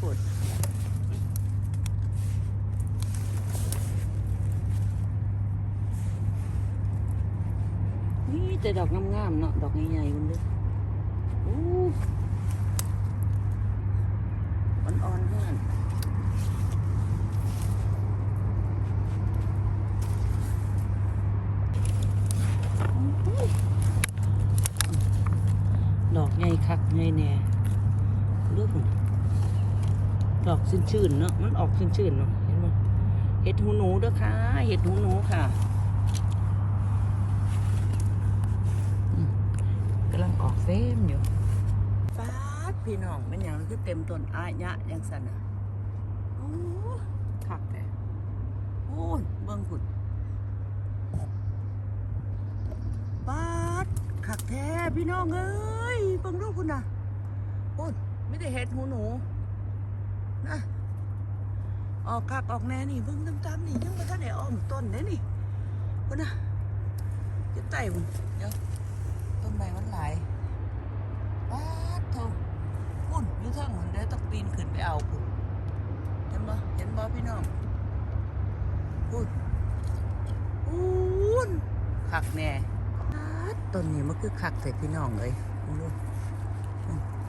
ปวดนี่แต่ดอกงามๆเนาะดอกใหญ่ๆคุณเด้ออู้อ่อนๆเท่านั้นดอกใหญ่คักใหญ่แน่ ดอกชื่นๆเนาะมันออกชื่นๆเนาะเห็นไหมเห็ดหูหนูเด้อค่ะ เห็ดหูหนูค่ะกำลังออกเฟมอยู่ฟาดพี่น้องเป็นอย่างคือเต็มต้นอายะย่างสันอะโอ้คักแต่โอ้ยเบิ่งขุดปาดขักแท้พี่น้องเอ้ยเบิ่งดูคุณน่ะโอ้ยไม่ได้เห็ดหูหนู นะออกคักออกแน่นี่เบิ่งตามๆนี่ยังม่ทันได้อ้อมต้นเด้นี่คุณน่ะจะไต่บุญเดี๋ยวต้นไม้มันหลายป้าดโถพุ่นอยู่เทางมันเดี๋ยวต้องปีนขึ้นไปเอาพุ่นเห็นบ่เห็นบ่พี่น้องพุ่นพุ่นขักแน่ต้นนี้มันคือคักแต่พี่น้องเลยดู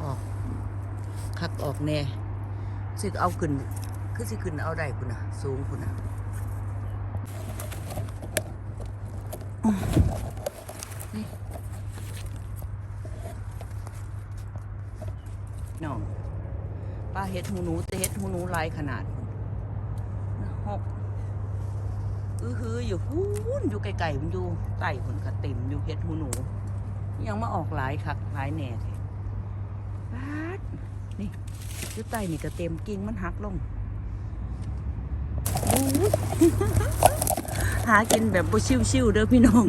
ออกคักออกแน่ สิเอาขึ้น คือสิขึ้นเอาได้คุณนะสูงคุณนะนี่น้องป้าเฮ็ดหูหนูแต่เฮ็ดหูหนูลายขนาดหกอือฮืออยู่พูนอยู่ไกลๆมันอยู่ใต้ผลกระต็มอยู่เฮ็ดหูหนู ยังมาออกหลายคักหลายแหน่เลยปาดนี่ อยู่ใต้นี่กระเต็มกิ่งมันหักลง หากินแบบบ่ชิวๆเด้อพี่น้อง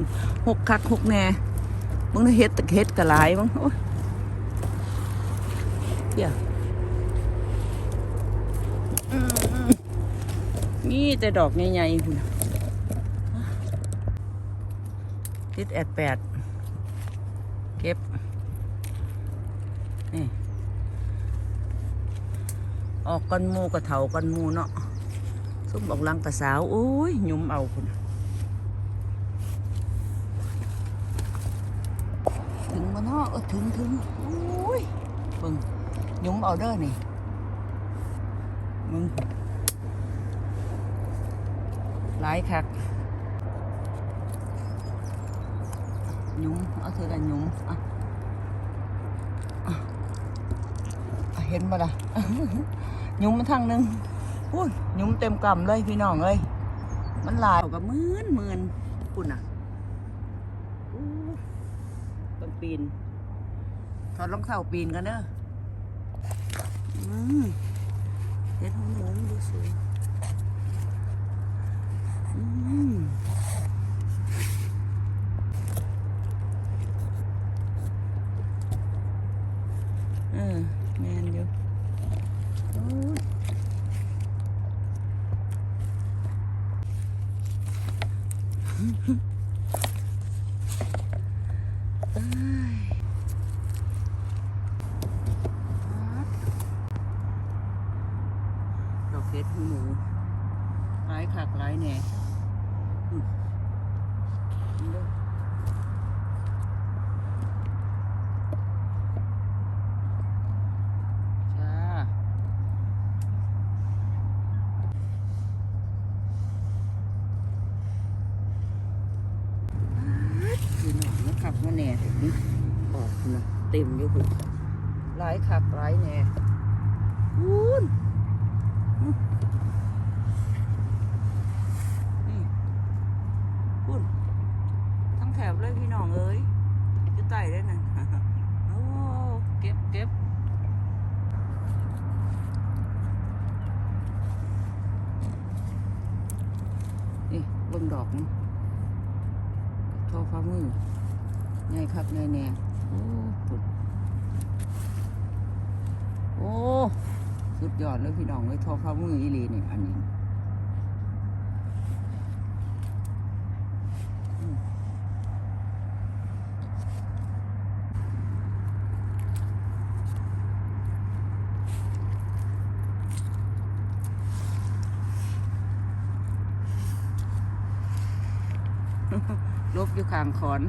หกคักหกแน่มึงเฮ็ดต่เฮ็ดกระหลายมั้งโอ้ยเดี๋ยวนี่แต่ดอกใหญ่ๆพุ่นน่ะติดแอดแปดเก็บ นี่ ออกกันหมูกระเถากันหมูเนาะซุ่มออกลังกระสาวโอ้ยหยุ่มเอาคุณถึงมาเนาะเออถึงถึงโอ้ยเบิ่งหยุ่มเอาเด้อนี่มึงหลายคัก nhúng ở thứ là nhúng à. À. เห็นบ่ล่ะ ยุ้มมันทางนึงอุ้ยยุ้มเต็มกำเลยพี่น้องเอ้ยมันหลายก็หมื่นมื่นคุณอะต้องปีนถอดรองเท้าปีนกันเด้ออืมเห็ดหูหนูดูสวยอืม แมนอยู่โอ้ยเอ้ยดอกเห็ดหูหนูหลายคักหลายแหน่อืมนี่เด้อจ้า คือหนอนนะขับมาแหน่ถึงออกนะ เต็มอยู่คุณหลายขับหลายแน่วุ้นนี่คุณทั้งแถบเลยพี่น้องเอ้ยจะไต่ได้นั่นโอ้เก็บเก็บนี่เบิ่งดอกนี่ทอฟ้ามือใหญ่คักใหญ่แน่ โอ้สุดยอดเลยพี่น้องเลยทอข้าวมืออีลีนี่อันนี้ลบอยู่ข้างคอน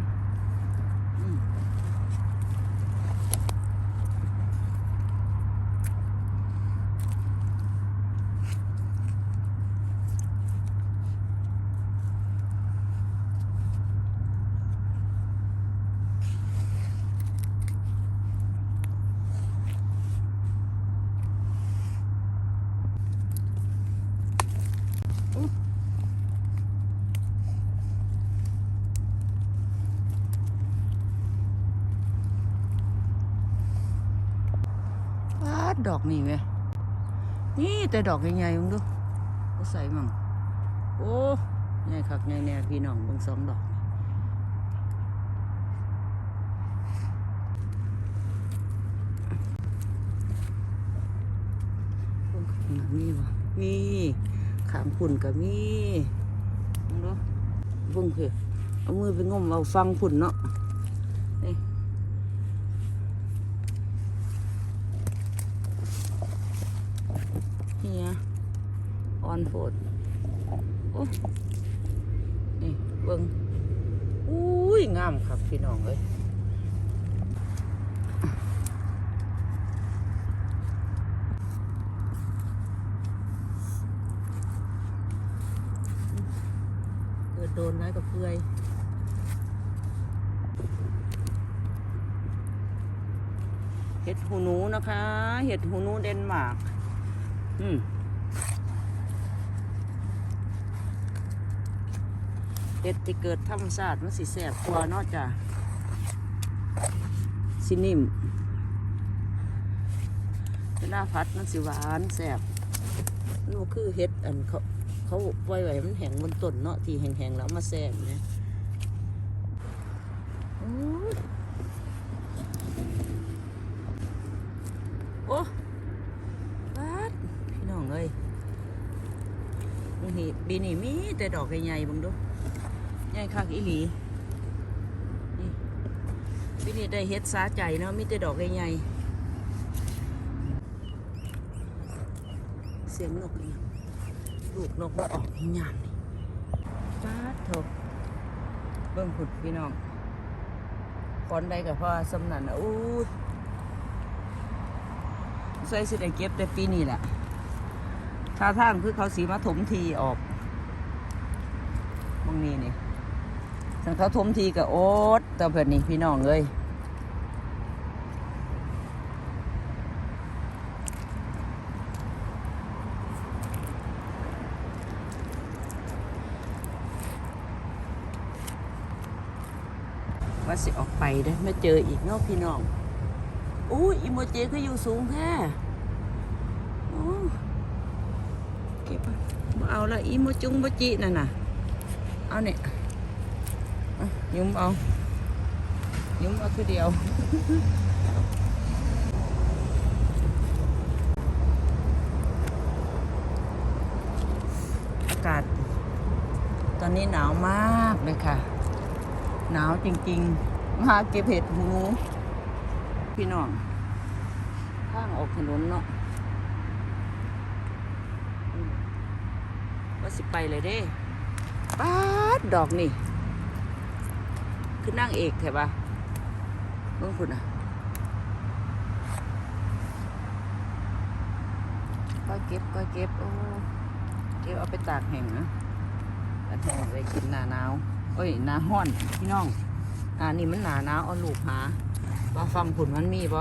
ดดอกนี่ไหมนี่แต่ดอกใหญ่ๆมึงดูเอาใส่มั่งโอ้ใหญ่คักใหญ่แน่พี่น้องเบิ่งสองดอกเบิ่งขังมีวะมีขางพุ่นก็มีมึงดูบิ่งคือเอามือไปงมเอาฟังพุ่นเนาะ ฮียออนโฟดโอ้นี่เบิ้งอุ้ยงามครับพี่น้องเอ้ยเกิดโดนร้ายกับเพื่อยเห็ดหูหนูนะคะ เห็ดหูหนูเดนมาร์ก อืมเห็ดที่เกิดธรรมชาติมันสิแสบกว่าเนอกจากสินิ่มเวลาพัดมันสิหวานแสบนี่คือเห็ดอันเขาเขาปล่อยไว้มันแห้งบนต้นเนาะที่แห้งๆแล้วมาแสบเนี่ยโอ้ยโอ้ ปาดพี่น้องเอ้ยมึงเห็ นปีนี้มีแต่ดอกใหญ่ๆบังดูใหญ่คักอีหลีนี่ปีนี้ได้เฮ็ดสาใจเนาะมีแต่ดอกใหญ่ๆเสียงนกอีหยังลูกนกมาออกยามนี่ปาดโถเบิ่งผุดพี่น้องคอนใดกับพ่อสำนันนะอู้ใส่สิได้เก็บแต่ปีนี้แหละ ท่าทางคือเขาสีมาถมทีออกมองนี้นี่สังเขาถมทีกับโอ๊ตแต่เพื่อนนี่พี่น้องเลยว่าสิออกไปเด้อมาเจออีกเนาะพี่น้องอู้อีโมเจิคืออยู่สูงแท้โอ้ เก็บอะบ่เอาละอีโมจุงโมจินั่นน่ะเอาเนี่ยยุ้มเอายุ้มเอาคือเดียวอากาศ ตอนนี้หนาวมากเลยค่ะ หนาวจริงๆ มาเก็บเห็ดหู พี่น้อง ข้างออกถนนเนาะอืมว่า สิไปเลยเด้ป๊าดดอกนี่ คือนั่งเอกใช่ปะเบิ่งคุณอะก็เก็บก็เก็บ โอ้ เก็บเอาไปตากแห้งนะตากแห้งไว้กินหน้าหนาวเอ้ยหน้าห้อนพี่น้องอ่านี่มันหนาหนาวเอาลูกหาว่าฟังผุนมันมีบ่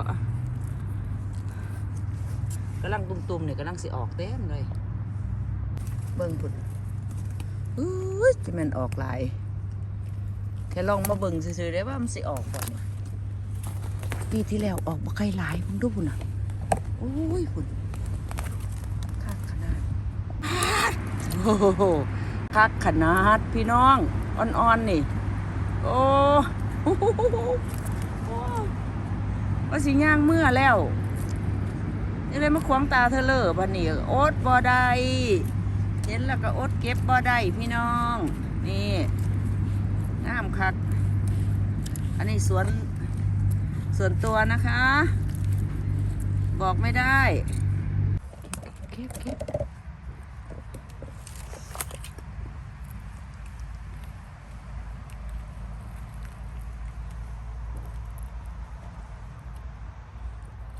กำลังตุ่มๆเนี่ยกำลังสิออกเต็มเลย เบิ่งผุนอุ้ยจะมันออกหลายแค่ลองมาเบิ่งซื่อๆได้ว่ามันสิออกบ่เนี่ยปีที่แล้วออกบ่ใครหลายพิ่งดูพุ่นอะโอ้ยพุ่นคักขนาดโอ้โหคักขนาดพี่น้องอ่อนๆนี่ โอ้โหโอ้ว่าสิย่างเมื่อแล้วนี่เลยมาขวางตาเธอเลยบันนี้อดบ่ได้ เห็นแล้วก็อดเก็บบ่ได้พี่น้อง นี่น้ำคัก อันนี้สวนส่วนตัวนะคะ บอกไม่ได้เก็บเก็บ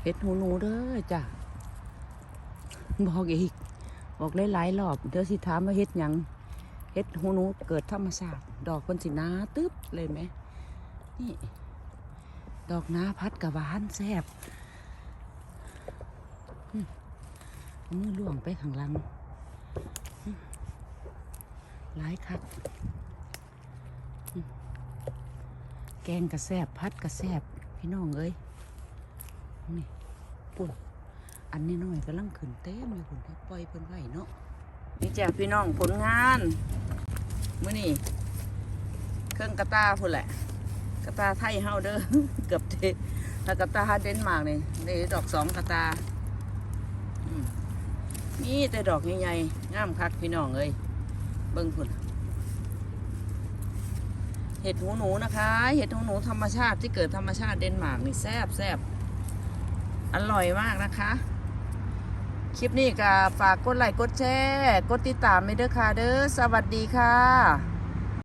เห็ดหูหนูเด้อจ้ะบอกอีก บอกหลายๆรอบเดี๋ยวสิถามว่าเฮ็ดหยังเฮ็ดหูหนูเกิดธรรมชาติดอกคนสินาตึ๊บเลยไหมนี่ ดอกนาพัดกับหวานแซ่บมเอามือล่วงไปข้างหลังหลายคักแกงกระแซบพัดกระแซบพี่น้องเอ้ยนี่ปุ่น อันนี้น้อยกำลังขึ้นเต็มเลยคุณปล่อยเพิ่นไว้เนาะนี่จ้ะพี่น้องผลงานมื้อนี้เครื่องกระตาพุ่นแหละ กระตาไทยเฮาเด้อเกือบเทถ้ากระตาเดนมาร์กนี่ได้ดอกสองกระตาอืมนี่แต่ดอกใหญ่ๆงามคักพี่น้องเอ้ยเบิ่งพุ่นเห็ดหูหนูนะคะ เห็ดหูหนูธรรมชาติที่เกิดธรรมชาติเดนมาร์กนี่แซ่บแซ่บอร่อยมากนะคะ คลิปนี้ก็ฝากกดไลค์กดแชร์ กดติดตามไม่เด้อค่ะเด้อสวัสดีค่ะ